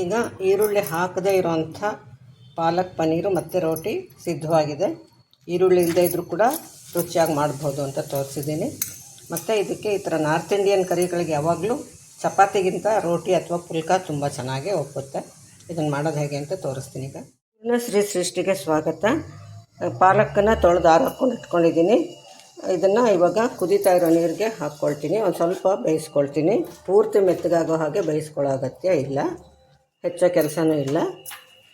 ಈಗ ಈರುಳ್ಳಿ ಹಾಕದೇ ಇರೋವಂಥ ಪಾಲಕ್, ಪನ್ನೀರು ಮತ್ತು ರೋಟಿ ಸಿದ್ಧವಾಗಿದೆ. ಈರುಳ್ಳಿ ಇಲ್ಲದೇ ಇದ್ದರೂ ಕೂಡ ರುಚಿಯಾಗಿ ಮಾಡ್ಬೋದು ಅಂತ ತೋರಿಸಿದ್ದೀನಿ. ಮತ್ತು ಇದಕ್ಕೆ ಈ ಥರ ನಾರ್ತ್ ಇಂಡಿಯನ್ ಕರಿಗಳಿಗೆ ಯಾವಾಗಲೂ ಚಪಾತಿಗಿಂತ ರೋಟಿ ಅಥವಾ ಪುಲ್ಕ ತುಂಬ ಚೆನ್ನಾಗಿ ಒಪ್ಪುತ್ತೆ. ಇದನ್ನು ಮಾಡೋದು ಹೇಗೆ ಅಂತ ತೋರಿಸ್ತೀನಿ ಈಗ. ಶ್ರೀ ಸೃಷ್ಟಿಗೆ ಸ್ವಾಗತ. ಪಾಲಕ್ಕನ್ನು ತೊಳೆದು ಹಾಕೊಂಡು ಇಟ್ಕೊಂಡಿದ್ದೀನಿ. ಇದನ್ನು ಇವಾಗ ಕುದೀತಾ ಇರೋ ನೀರಿಗೆ ಹಾಕ್ಕೊಳ್ತೀನಿ. ಒಂದು ಸ್ವಲ್ಪ ಬೇಯಿಸ್ಕೊಳ್ತೀನಿ. ಪೂರ್ತಿ ಮೆತ್ತಗಾಗೋ ಹಾಗೆ ಬೇಯಿಸ್ಕೊಳ್ಳೋ ಅಗತ್ಯ ಇಲ್ಲ. ಹೆಚ್ಚೋ ಕೆಲಸನೂ ಇಲ್ಲ.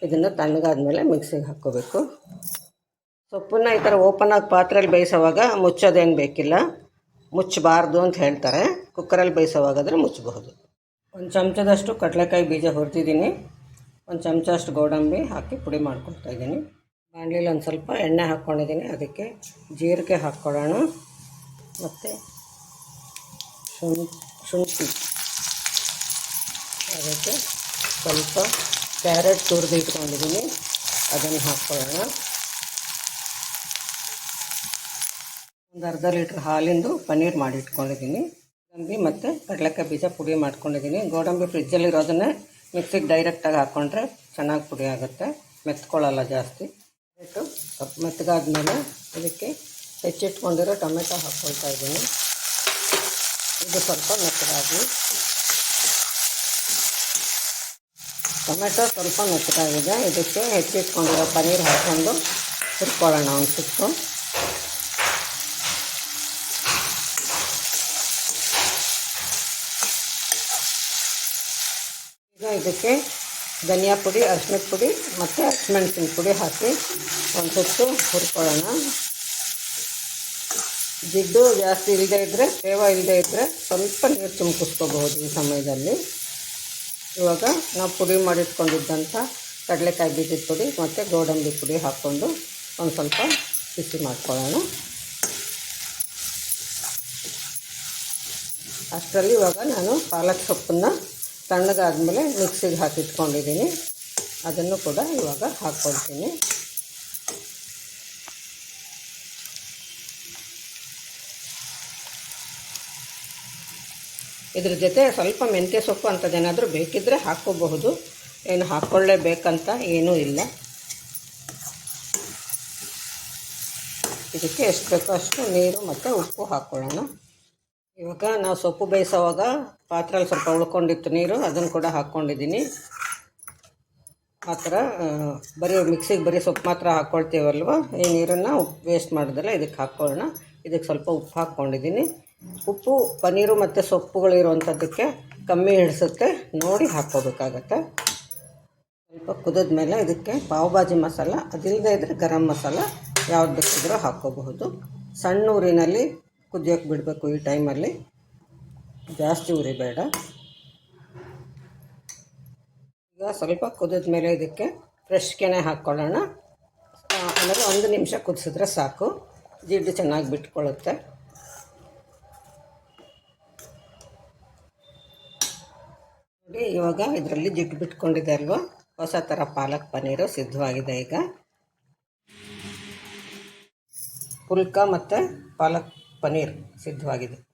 ಇದನ್ನು ತಣ್ಣಗಾದ್ಮೇಲೆ ಮಿಕ್ಸಿಗೆ ಹಾಕ್ಕೋಬೇಕು. ಸೊಪ್ಪನ್ನ ಈ ಥರ ಓಪನ್ ಆಗಿ ಪಾತ್ರೆಯಲ್ಲಿ ಬೇಯಿಸೋವಾಗ ಮುಚ್ಚೋದೇನು ಬೇಕಿಲ್ಲ. ಮುಚ್ಚಬಾರ್ದು ಅಂತ ಹೇಳ್ತಾರೆ. ಕುಕ್ಕರಲ್ಲಿ ಬೇಯಿಸೋವಾಗಾದರೆ ಮುಚ್ಚಬಹುದು. ಒಂದು ಚಮಚದಷ್ಟು ಕಡಲೆಕಾಯಿ ಬೀಜ ಹುರಿದಿದ್ದೀನಿ. ಒಂದು ಚಮಚ ಅಷ್ಟು ಗೋಡಂಬಿ ಹಾಕಿ ಪುಡಿ ಮಾಡ್ಕೊಳ್ತಾ ಇದ್ದೀನಿ. ಬಾಣಲಿಲಿ ಒಂದು ಸ್ವಲ್ಪ ಎಣ್ಣೆ ಹಾಕ್ಕೊಂಡಿದ್ದೀನಿ ಅದಕ್ಕೆ ಜೀರಿಗೆ ಹಾಕ್ಕೊಳ್ಳೋಣ. ಮತ್ತು ಶುಂಠಿ ಶುಂಠಿ. ಅದಕ್ಕೆ ಸ್ವಲ್ಪ ಕ್ಯಾರೆಟ್ ತುರಿದು ಇಟ್ಕೊಂಡಿದ್ದೀನಿ. ಅದನ್ನು ಹಾಕ್ಕೊಳ್ಳೋಣ. ಒಂದು ಅರ್ಧ ಲೀಟ್ರ್ ಹಾಲಿಂದು ಪನ್ನೀರ್ ಮಾಡಿ ಇಟ್ಕೊಂಡಿದ್ದೀನಿ ಗೋಡಂಬಿ ಮತ್ತು ಕಡಲೆಕಾಯಿ ಬೀಜ ಪುಡಿ ಮಾಡ್ಕೊಂಡಿದ್ದೀನಿ. ಗೋಡಂಬಿ ಫ್ರಿಜ್ಜಲ್ಲಿರೋದನ್ನೇ ಮಿಕ್ಸಿಗೆ ಡೈರೆಕ್ಟಾಗಿ ಹಾಕ್ಕೊಂಡ್ರೆ ಚೆನ್ನಾಗಿ ಪುಡಿ ಆಗುತ್ತೆ. ಮೆತ್ಕೊಳ್ಳಲ್ಲ ಜಾಸ್ತಿ. ಇಟ್ಟು ಸ್ವಲ್ಪ ಮೆತ್ತಗಾದ್ಮೇಲೆ ಇದಕ್ಕೆ ಹೆಚ್ಚಿಟ್ಕೊಂಡಿರೋ ಟೊಮೆಟೊ ಹಾಕ್ಕೊಳ್ತಾ ಇದ್ದೀನಿ. ಇದು ಸ್ವಲ್ಪ ಮೆತ್ತಗಾಗಿ ಟೊಮೆಟೊ ಸ್ವಲ್ಪ ಮೆತ್ತಗಾಗಿದೆ ಇದಕ್ಕೆ ಹೆಚ್ಚಿಟ್ಕೊಂಡಿರೋ ಪನ್ನೀರ್ ಹಾಕ್ಕೊಂಡು ಹುರ್ಕೊಳ್ಳೋಣ ಒಂದು ಸುತ್ತು. ಈಗ ಇದಕ್ಕೆ ಧನಿಯಾ ಪುಡಿ ಅರ್ಶಿನದ ಪುಡಿ ಮತ್ತು ಹಸಿಮೆಣಸಿನ ಪುಡಿ ಹಾಕಿ ಒಂದು ಸುತ್ತು ಹುರ್ಕೊಳ್ಳೋಣ. ಜಿಡ್ಡು ಜಾಸ್ತಿ ಇಲ್ಲದೇ ಇದ್ದರೆ ತೇವ ಇಲ್ಲದೇ ಇದ್ದರೆ ಸ್ವಲ್ಪ ನೀರು ತುಂಬಿಸ್ಕೋಬಹುದು ಈ ಸಮಯದಲ್ಲಿ. ಇವಾಗ ನಾವು ಪುಡಿ ಮಾಡಿಟ್ಕೊಂಡಿದ್ದಂಥ ಕಡಲೆಕಾಯಿ ಬೀಜದ ಪುಡಿ ಮತ್ತು ಗೋಡಂಬಿ ಪುಡಿ ಹಾಕ್ಕೊಂಡು ಒಂದು ಸ್ವಲ್ಪ ಬಿಸಿ ಮಾಡ್ಕೊಳ್ಳೋಣ. ಅಷ್ಟರಲ್ಲಿ ಇವಾಗ ನಾನು ಪಾಲಕ್ ಸೊಪ್ಪನ್ನು ತಣ್ಣಗಾದ್ಮೇಲೆ ಮಿಕ್ಸಿಗೆ ಹಾಕಿಟ್ಕೊಂಡಿದ್ದೀನಿ. ಅದನ್ನು ಕೂಡ ಇವಾಗ ಹಾಕ್ಕೊಳ್ತೀನಿ. ಇದ್ರ ಜೊತೆ ಸ್ವಲ್ಪ ಮೆಂತ್ಯ ಸೊಪ್ಪು ಅಂಥದ್ದೇನಾದರೂ ಬೇಕಿದ್ದರೆ ಹಾಕ್ಕೋಬಹುದು. ಏನು ಹಾಕ್ಕೊಳ್ಳೇಬೇಕಂತ ಏನೂ ಇಲ್ಲ. ಇದಕ್ಕೆ ಎಷ್ಟು ಬೇಕೋ ಅಷ್ಟು ನೀರು ಮತ್ತು ಉಪ್ಪು ಹಾಕ್ಕೊಳ್ಳೋಣ ಇವಾಗ ನಾವು ಸೊಪ್ಪು ಬೇಯಿಸೋವಾಗ ಪಾತ್ರೆಯಲ್ಲಿ ಸ್ವಲ್ಪ ಉಳ್ಕೊಂಡಿತ್ತು ನೀರು, ಅದನ್ನು ಕೂಡ ಹಾಕ್ಕೊಂಡಿದ್ದೀನಿ. ಆ ಥರ ಬರೀ ಮಿಕ್ಸಿಗೆ ಬರೀ ಸೊಪ್ಪು ಮಾತ್ರ ಹಾಕ್ಕೊಳ್ತೀವಲ್ವ? ಈ ನೀರನ್ನು ಉಪ್ಪು ವೇಸ್ಟ್ ಮಾಡಿದ್ರೆ ಇದಕ್ಕೆ ಹಾಕ್ಕೊಳ್ಳೋಣ. ಇದಕ್ಕೆ ಸ್ವಲ್ಪ ಉಪ್ಪು ಹಾಕ್ಕೊಂಡಿದ್ದೀನಿ. ಉಪ್ಪು ಪನ್ನೀರು ಮತ್ತು ಸೊಪ್ಪುಗಳಿರುವಂಥದ್ದಕ್ಕೆ ಕಮ್ಮಿ ಹಿಡಿಸುತ್ತೆ. ನೋಡಿ ಹಾಕ್ಕೋಬೇಕಾಗತ್ತೆ. ಸ್ವಲ್ಪ ಕುದಿದ ಮೇಲೆ ಇದಕ್ಕೆ ಪಾವ್ ಭಾಜಿ ಮಸಾಲ ಅದಿಲ್ಲದೆ ಇದ್ದರೆ ಗರಂ ಮಸಾಲ ಯಾವ್ದು ಬೇಕಿದ್ರೂ ಹಾಕ್ಕೋಬಹುದು. ಸಣ್ಣ ಊರಿನಲ್ಲಿ ಕುದಿಯೋಕೆ ಬಿಡಬೇಕು ಈ ಟೈಮಲ್ಲಿ. ಜಾಸ್ತಿ ಉರಿ ಬೇಡ. ಈಗ ಸ್ವಲ್ಪ ಕುದಿದ ಮೇಲೆ ಇದಕ್ಕೆ ಫ್ರೆಶ್ ಕೆನೆ ಹಾಕ್ಕೊಳ್ಳೋಣ. ಆಮೇಲೆ ಒಂದು ನಿಮಿಷ ಕುದಿಸಿದ್ರೆ ಸಾಕು. ಜಿಡ್ಡು ಚೆನ್ನಾಗಿ ಬಿಟ್ಕೊಳ್ಳುತ್ತೆ. ನೋಡಿ ಇವಾಗ ಇದರಲ್ಲಿ ಜಿಡ್ಡು ಬಿಟ್ಕೊಂಡಿದೆ ಅಲ್ವಾ ಹೊಸ ಥರ ಪಾಲಕ್ ಪನ್ನೀರು ಸಿದ್ಧವಾಗಿದೆ ಈಗ. ಪುಲ್ಕ ಮತ್ತು ಪಾಲಕ್ ಪನ್ನೀರ್ ಸಿದ್ಧವಾಗಿದೆ.